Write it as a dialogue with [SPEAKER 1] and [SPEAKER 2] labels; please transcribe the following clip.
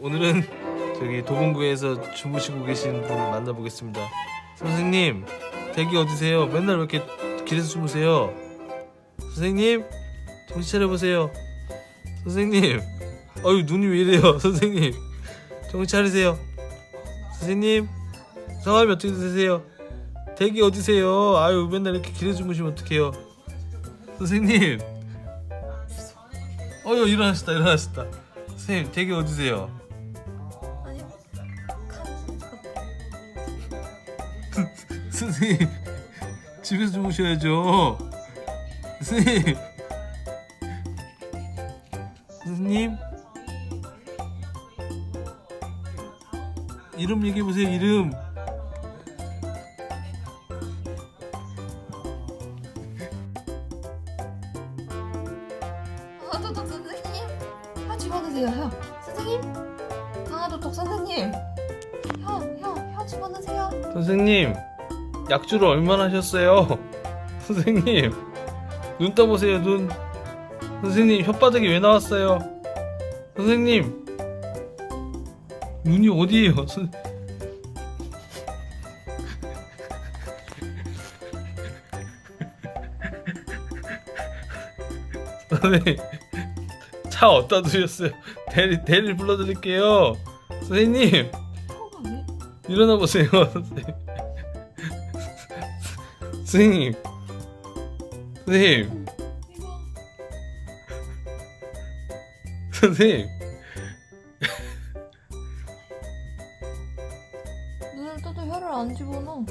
[SPEAKER 1] 오늘은 저기 도봉구에서 주무시고 계신 분 만나보겠습니다. 선생님, 댁이 어디세요? 맨날 왜 이렇게 길에서 주무세요? 선생님, 정신 차려보세요. 선생님, 어유 눈이 왜 이래요? 선생님, 정신 차리세요. 선생님, 성함이 어떻게 되세요? 댁이 어디세요? 아유, 맨날 이렇게 길에 주무시면 어떡해요? 선생님, 어유 일어나셨다, 일어나셨다. 선생님, 댁이 어디세요? 선생님 집에서 주무셔야죠 선생님. 선생님 이름 얘기해 보세요 이름.
[SPEAKER 2] 강화도독 선생님. 혀 집어넣으세요 혀 선생님? 강화도독 선생님. 혀혀혀 집어넣으세요.
[SPEAKER 1] 선생님 약주를 얼마나 하셨어요? 선생님 눈 떠보세요 눈. 선생님 혓바닥이 왜 나왔어요? 선생님. 눈이 어디에요? 선... 선생님 차 어디다 두셨어요? 대리 대리 불러드릴게요. 선생님.
[SPEAKER 2] 왜
[SPEAKER 1] 일어나 보세요, 선생님. 선생님. 선생님 선생님 눈을 떠도 혀를 안 집어넣어.